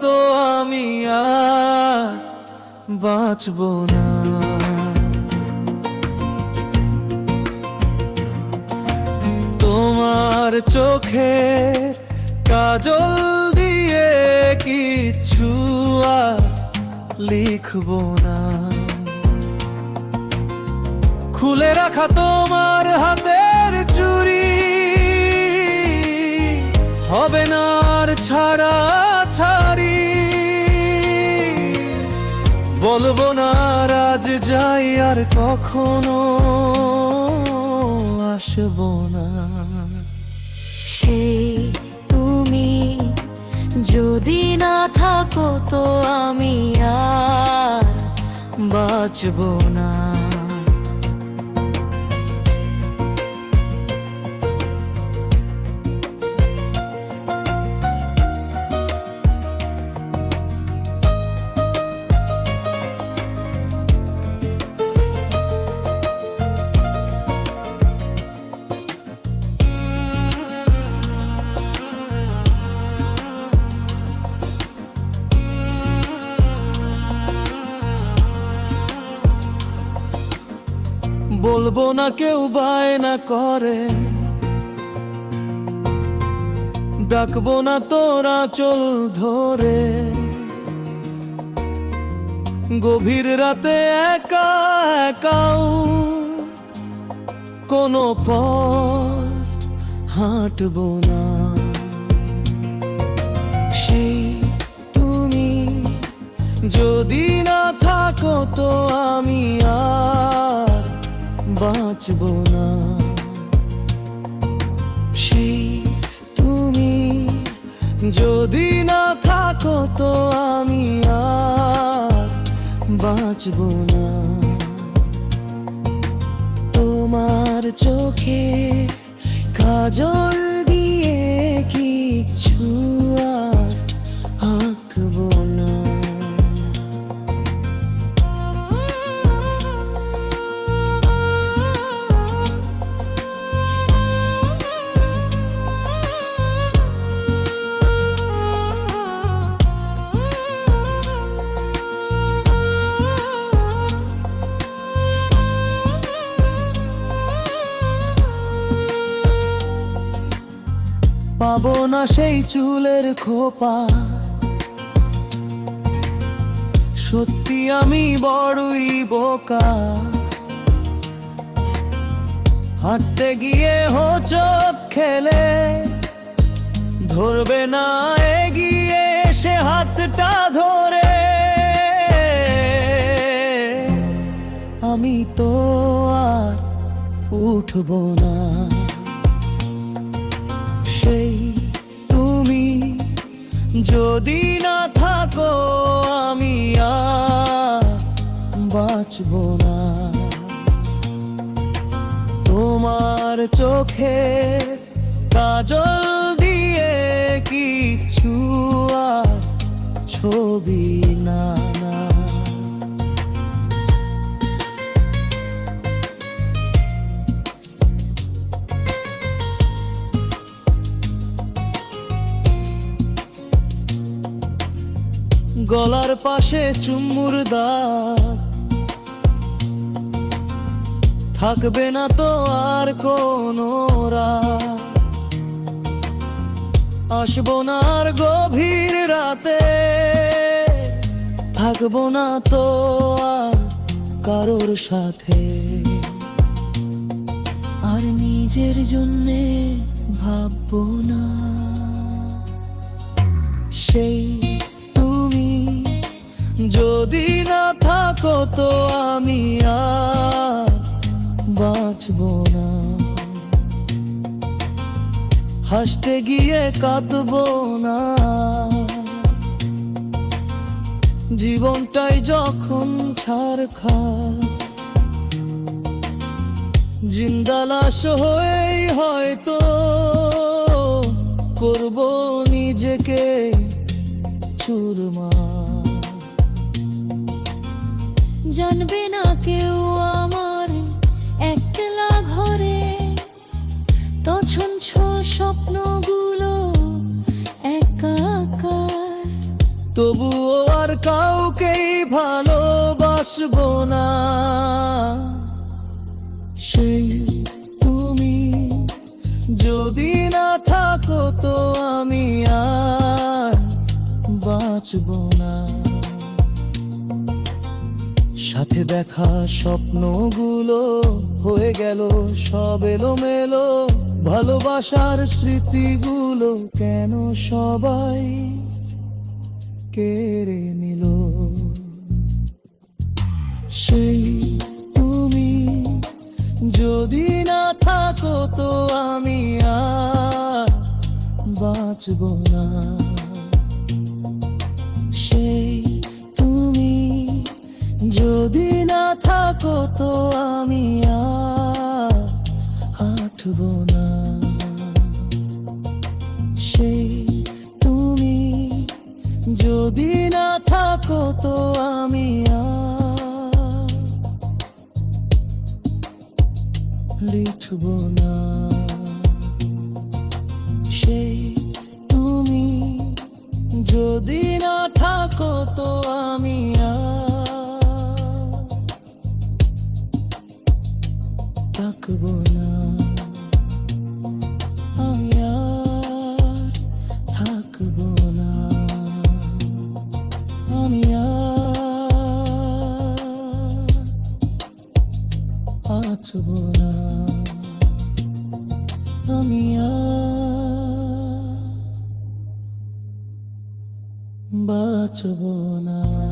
তো আমি আর বাঁচব না। তোমার চোখের কাজল দিয়ে আর লিখব না। খুলে রাখা তোমার হাতের চুরি। হবে না আর ছাড়া ছাড়ি। বলব না, আর আজ যাই, আর কখনো আসব না। সেই তুমি যদি না থাকো, তো আমি আর বাঁচব না। বলব না কেউ বায়না করে। ডাকবো না তোরা চল ধরে। গভীর রাতে একা একাও কোনো পথ হাঁটবো না। তুমি যদি না থাকো তো আমি বাঁচব না। সেই তুমি যদি না থাকো তো আমি আর বাঁচব না। তোমার চোখে কাজল দিয়ে কিছু পাবো না সেই চুলের খোপা। সত্যি আমি বড়ই বোকা। হাঁটতে গিয়ে হোচট খেলে, ধরবে না এগিয়ে সে হাতটা ধরে। আমি তো আর উঠবো না। যদি না থাকো আমি বাঁচব না। তোমার চোখে কাজল দিয়ে কিছু ছবি না। গলার পাশে চুমুর দাগ। থাকবে না তো আর কোনো আসব না আর গভীর রাতে। থাকব না তো আর কারোর সাথে। আর নিজের জন্যে ভাববো না। সেই যদি না থাকো তো আমি আর বাঁচব না। হাসতে গিয়ে কাঁদবো না। জীবনটাই যখন ছাড় খা জিন্দালাস হয়েই হয়তো করব নিজেকে চুরমা জানবে না কেউ আমার একলা ঘরে। তছনছ স্বপ্নগুলো একাকার তবুও আর কাউকেই ভালোবাসবো না। সেই তুমি যদি না থাকো তো আমি আর বাঁচবো না। সাথে দেখা স্বপ্নগুলো হয়ে গেল, সব এলোমেলো। ভালোবাসার স্মৃতিগুলো কেন সবাই কেড়ে নিল? সেই তুমি যদি না থাকো তো আমি আর বাঁচব না। সেই যদি না থাকো তো আমি আর হাঁটব না। সেই তুমি যদি না থাকো তো আমি আর লিখব না। সেই তুমি যদি না থাকো তো আমি থাকব না আমি আর থাকব না আমি আর বাঁচব না আমি আর বাঁচব না